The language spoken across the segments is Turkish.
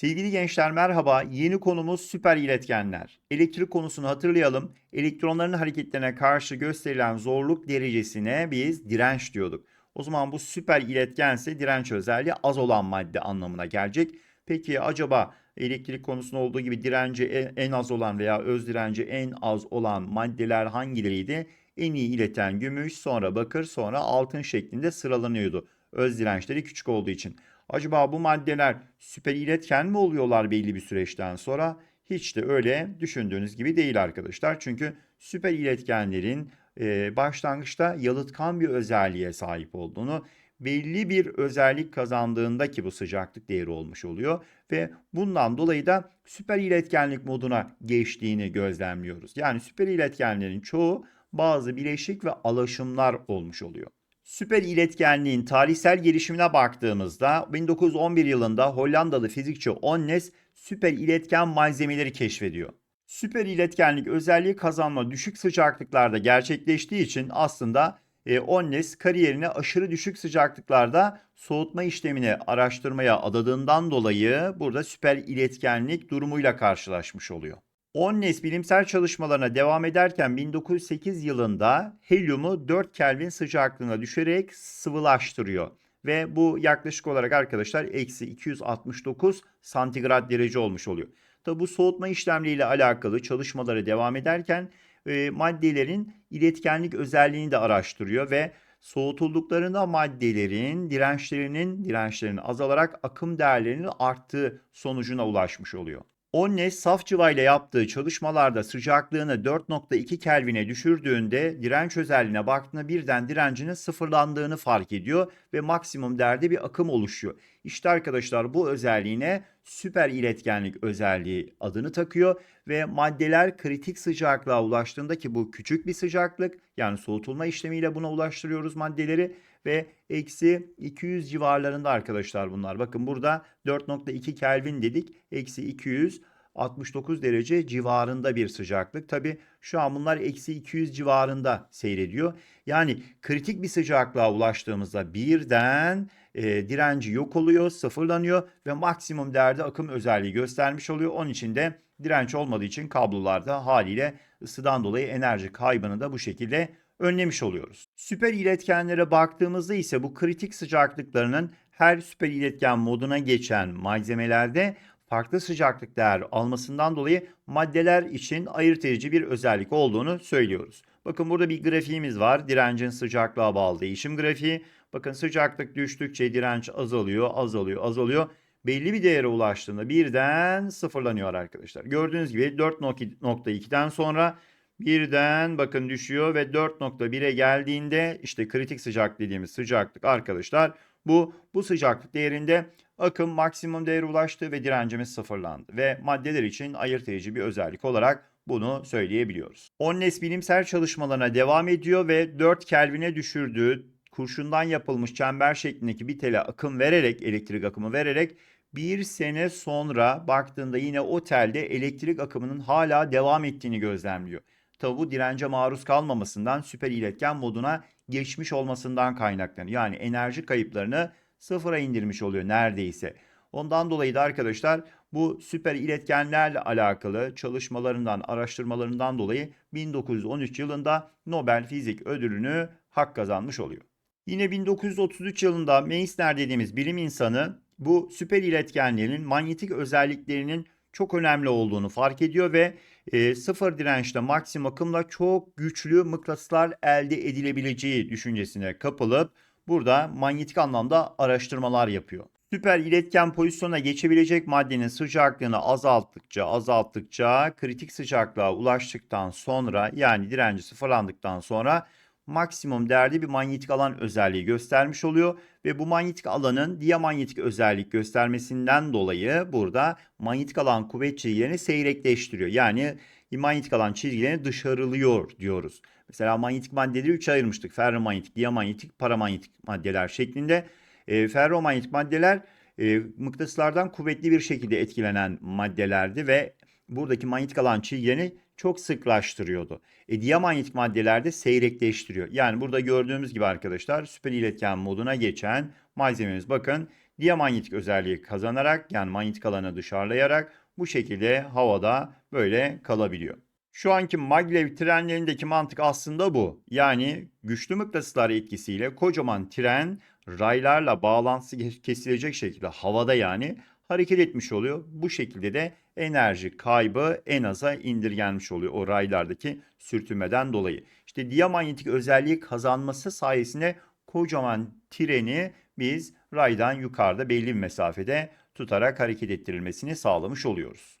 Sevgili gençler merhaba. Yeni konumuz süper iletkenler. Elektrik konusunu hatırlayalım. Elektronların hareketlerine karşı gösterilen zorluk derecesine biz direnç diyorduk. O zaman bu süper iletkense direnç özelliği az olan madde anlamına gelecek. Peki acaba elektrik konusunda olduğu gibi direnci en az olan veya öz direnci en az olan maddeler hangileriydi? En iyi ileten gümüş, sonra bakır, sonra altın şeklinde sıralanıyordu. Öz dirençleri küçük olduğu için. Acaba bu maddeler süper iletken mi oluyorlar belli bir süreçten sonra? Hiç de öyle düşündüğünüz gibi değil arkadaşlar. Çünkü süper iletkenlerin e, başlangıçta yalıtkan bir özelliğe sahip olduğunu, belli bir özellik kazandığında ki bu sıcaklık değeri olmuş oluyor ve bundan dolayı da süper iletkenlik moduna geçtiğini gözlemliyoruz. Yani süper iletkenlerin çoğu bazı bileşik ve alaşımlar olmuş oluyor. Süper iletkenliğin tarihsel gelişimine baktığımızda 1911 yılında Hollandalı fizikçi Onnes süper iletken malzemeleri keşfediyor. Süper iletkenlik özelliği kazanma düşük sıcaklıklarda gerçekleştiği için aslında e, Onnes kariyerini aşırı düşük sıcaklıklarda soğutma işlemini araştırmaya adadığından dolayı burada süper iletkenlik durumuyla karşılaşmış oluyor. Onnes bilimsel çalışmalarına devam ederken 1908 yılında helyumu 4 Kelvin sıcaklığına düşürerek sıvılaştırıyor. Ve bu yaklaşık olarak arkadaşlar eksi 269 santigrat derece olmuş oluyor. Tabi bu soğutma işlemleriyle alakalı çalışmaları devam ederken e, maddelerin iletkenlik özelliğini de araştırıyor ve soğutulduklarında maddelerin dirençlerinin dirençlerinin azalarak akım değerlerinin arttığı sonucuna ulaşmış oluyor. Onnes saf cıvayla yaptığı çalışmalarda sıcaklığını 4.2 Kelvin'e düşürdüğünde direnç özelliğine baktığında birden direncinin sıfırlandığını fark ediyor ve maksimum değerde bir akım oluşuyor. İşte arkadaşlar bu özelliğine süper iletkenlik özelliği adını takıyor ve maddeler kritik sıcaklığa ulaştığında ki bu küçük bir sıcaklık yani soğutulma işlemiyle buna ulaştırıyoruz maddeleri ve eksi 200 civarlarında arkadaşlar bunlar. Bakın burada 4.2 Kelvin dedik. Eksi 200 69 derece civarında bir sıcaklık. Tabi şu an bunlar eksi 200 civarında seyrediyor. Yani kritik bir sıcaklığa ulaştığımızda birden e, direnci yok oluyor, sıfırlanıyor ve maksimum değerde akım özelliği göstermiş oluyor. Onun için de direnç olmadığı için kablolarda haliyle ısıdan dolayı enerji kaybını da bu şekilde önlemiş oluyoruz. Süper iletkenlere baktığımızda ise bu kritik sıcaklıklarının her süper iletken moduna geçen malzemelerde farklı sıcaklık değer almasından dolayı maddeler için ayırt edici bir özellik olduğunu söylüyoruz. Bakın burada bir grafiğimiz var. Direncin sıcaklığa bağlı değişim grafiği. Bakın sıcaklık düştükçe direnç azalıyor, azalıyor, azalıyor. Belli bir değere ulaştığında birden sıfırlanıyor arkadaşlar. Gördüğünüz gibi 4.2'den sonra birden bakın düşüyor ve 4.1'e geldiğinde işte kritik sıcak dediğimiz sıcaklık arkadaşlar bu bu sıcaklık değerinde akım maksimum değere ulaştı ve direncimiz sıfırlandı ve maddeler için ayırt edici bir özellik olarak bunu söyleyebiliyoruz. Onnes bilimsel çalışmalarına devam ediyor ve 4 Kelvin'e düşürdüğü kurşundan yapılmış çember şeklindeki bir tele akım vererek elektrik akımı vererek bir sene sonra baktığında yine o telde elektrik akımının hala devam ettiğini gözlemliyor. Tabi bu dirence maruz kalmamasından süper iletken moduna geçmiş olmasından kaynaklanıyor. Yani enerji kayıplarını sıfıra indirmiş oluyor neredeyse. Ondan dolayı da arkadaşlar bu süper iletkenlerle alakalı çalışmalarından, araştırmalarından dolayı 1913 yılında Nobel Fizik Ödülünü hak kazanmış oluyor. Yine 1933 yılında Meissner dediğimiz bilim insanı bu süper iletkenlerin manyetik özelliklerinin çok önemli olduğunu fark ediyor ve e, sıfır dirençte maksimum akımla çok güçlü mıknatıslar elde edilebileceği düşüncesine kapılıp burada manyetik anlamda araştırmalar yapıyor. Süper iletken pozisyona geçebilecek maddenin sıcaklığını azalttıkça azalttıkça kritik sıcaklığa ulaştıktan sonra yani direnci sıfırlandıktan sonra maksimum değerde bir manyetik alan özelliği göstermiş oluyor ve bu manyetik alanın diamanyetik özellik göstermesinden dolayı burada manyetik alan kuvvet çizgilerini seyrekleştiriyor. Yani manyetik alan çizgilerini dışarılıyor diyoruz. Mesela manyetik maddeleri 3'e ayırmıştık. Ferromanyetik, diamanyetik, paramanyetik maddeler şeklinde. E, ferromanyetik maddeler e, mıknatıslardan kuvvetli bir şekilde etkilenen maddelerdi ve buradaki manyetik alan çizgilerini çok sıklaştırıyordu. E, diamanyetik maddelerde seyrekleştiriyor. Yani burada gördüğümüz gibi arkadaşlar süper iletken moduna geçen malzememiz bakın diyamanyetik özelliği kazanarak yani manyetik alanı dışarılayarak bu şekilde havada böyle kalabiliyor. Şu anki maglev trenlerindeki mantık aslında bu. Yani güçlü mıknatıslar etkisiyle kocaman tren raylarla bağlantısı kesilecek şekilde havada yani hareket etmiş oluyor. Bu şekilde de enerji kaybı en aza indirgenmiş oluyor o raylardaki sürtünmeden dolayı. İşte diyamanyetik özelliği kazanması sayesinde kocaman treni biz raydan yukarıda belli bir mesafede tutarak hareket ettirilmesini sağlamış oluyoruz.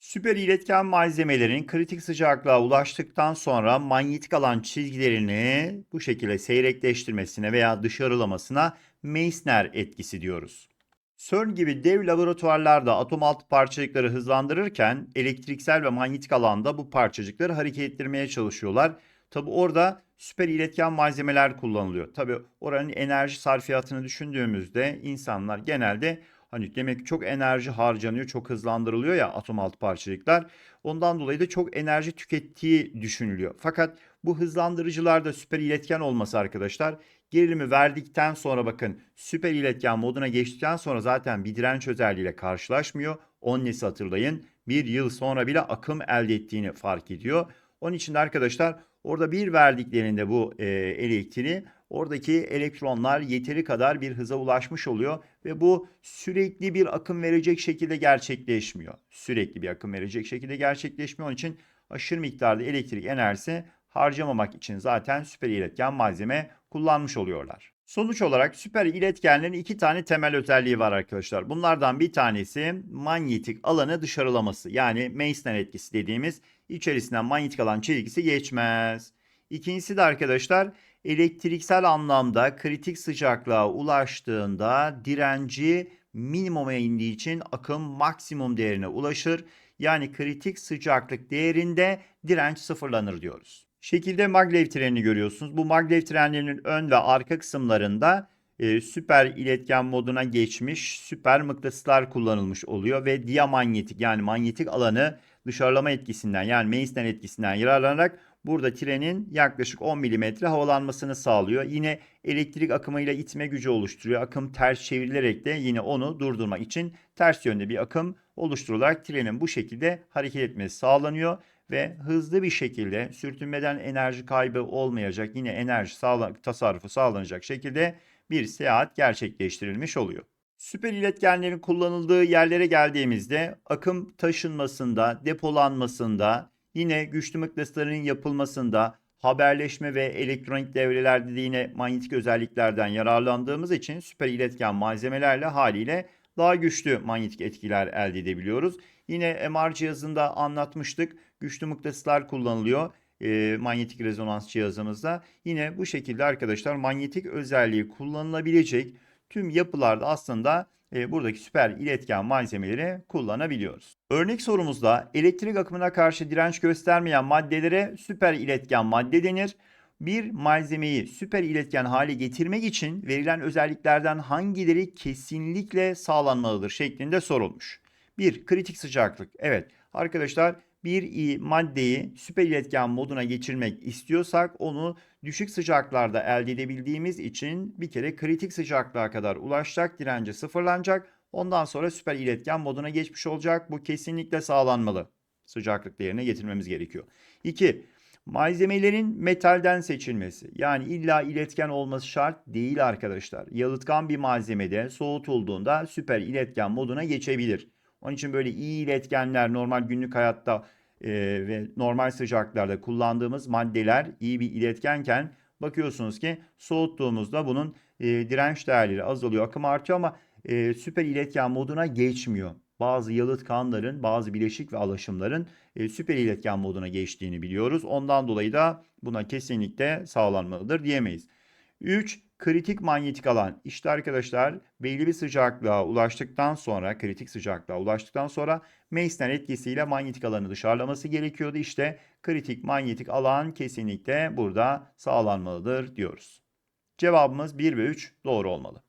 Süper iletken malzemelerin kritik sıcaklığa ulaştıktan sonra manyetik alan çizgilerini bu şekilde seyrekleştirmesine veya dışarılamasına Meissner etkisi diyoruz. CERN gibi dev laboratuvarlarda atom altı parçacıkları hızlandırırken elektriksel ve manyetik alanda bu parçacıkları hareket ettirmeye çalışıyorlar. Tabi orada süper iletken malzemeler kullanılıyor. Tabi oranın enerji sarfiyatını düşündüğümüzde insanlar genelde hani demek ki çok enerji harcanıyor, çok hızlandırılıyor ya atom altı parçacıklar. Ondan dolayı da çok enerji tükettiği düşünülüyor. Fakat bu hızlandırıcılarda süper iletken olması arkadaşlar gerilimi verdikten sonra bakın süper iletken moduna geçtikten sonra zaten bir direnç özelliğiyle karşılaşmıyor. Onnes'i hatırlayın bir yıl sonra bile akım elde ettiğini fark ediyor. Onun için de arkadaşlar orada bir verdiklerinde bu e, elektriği oradaki elektronlar yeteri kadar bir hıza ulaşmış oluyor ve bu sürekli bir akım verecek şekilde gerçekleşmiyor. Sürekli bir akım verecek şekilde gerçekleşmiyor. Onun için aşırı miktarda elektrik enerjisi harcamamak için zaten süper iletken malzeme kullanmış oluyorlar. Sonuç olarak süper iletkenlerin iki tane temel özelliği var arkadaşlar. Bunlardan bir tanesi manyetik alanı dışarılaması. Yani Meissner etkisi dediğimiz içerisinden manyetik alan çizgisi geçmez. İkincisi de arkadaşlar elektriksel anlamda kritik sıcaklığa ulaştığında direnci minimuma indiği için akım maksimum değerine ulaşır. Yani kritik sıcaklık değerinde direnç sıfırlanır diyoruz. Şekilde maglev trenini görüyorsunuz. Bu maglev trenlerinin ön ve arka kısımlarında e, süper iletken moduna geçmiş süper mıknatıslar kullanılmış oluyor ve diamanyetik yani manyetik alanı dışarılama etkisinden yani Meissner etkisinden yararlanarak burada trenin yaklaşık 10 mm havalanmasını sağlıyor. Yine elektrik akımıyla itme gücü oluşturuyor. Akım ters çevrilerek de yine onu durdurmak için ters yönde bir akım oluşturularak trenin bu şekilde hareket etmesi sağlanıyor ve hızlı bir şekilde sürtünmeden enerji kaybı olmayacak yine enerji sağla tasarrufu sağlanacak şekilde bir seyahat gerçekleştirilmiş oluyor. Süper iletkenlerin kullanıldığı yerlere geldiğimizde akım taşınmasında, depolanmasında, yine güçlü mıknatısların yapılmasında, haberleşme ve elektronik devrelerde de yine manyetik özelliklerden yararlandığımız için süper iletken malzemelerle haliyle daha güçlü manyetik etkiler elde edebiliyoruz. Yine MR cihazında anlatmıştık. Güçlü mıknatıslar kullanılıyor e, manyetik rezonans cihazımızda. Yine bu şekilde arkadaşlar manyetik özelliği kullanılabilecek tüm yapılarda aslında buradaki süper iletken malzemeleri kullanabiliyoruz. Örnek sorumuzda elektrik akımına karşı direnç göstermeyen maddelere süper iletken madde denir. Bir malzemeyi süper iletken hale getirmek için verilen özelliklerden hangileri kesinlikle sağlanmalıdır şeklinde sorulmuş. Bir kritik sıcaklık. Evet arkadaşlar bir maddeyi süper iletken moduna geçirmek istiyorsak onu düşük sıcaklarda elde edebildiğimiz için bir kere kritik sıcaklığa kadar ulaşacak, direnci sıfırlanacak. Ondan sonra süper iletken moduna geçmiş olacak. Bu kesinlikle sağlanmalı. Sıcaklık değerine getirmemiz gerekiyor. 2. Malzemelerin metalden seçilmesi. Yani illa iletken olması şart değil arkadaşlar. Yalıtkan bir malzemede soğutulduğunda süper iletken moduna geçebilir. Onun için böyle iyi iletkenler normal günlük hayatta e, ve normal sıcaklarda kullandığımız maddeler iyi bir iletkenken bakıyorsunuz ki soğuttuğumuzda bunun e, direnç değerleri azalıyor, akım artıyor ama e, süper iletken moduna geçmiyor. Bazı yalıtkanların, bazı bileşik ve alaşımların e, süper iletken moduna geçtiğini biliyoruz. Ondan dolayı da buna kesinlikle sağlanmalıdır diyemeyiz. 3 kritik manyetik alan. İşte arkadaşlar belli bir sıcaklığa ulaştıktan sonra kritik sıcaklığa ulaştıktan sonra Meissner etkisiyle manyetik alanı dışarılaması gerekiyordu. İşte kritik manyetik alan kesinlikle burada sağlanmalıdır diyoruz. Cevabımız 1 ve 3 doğru olmalı.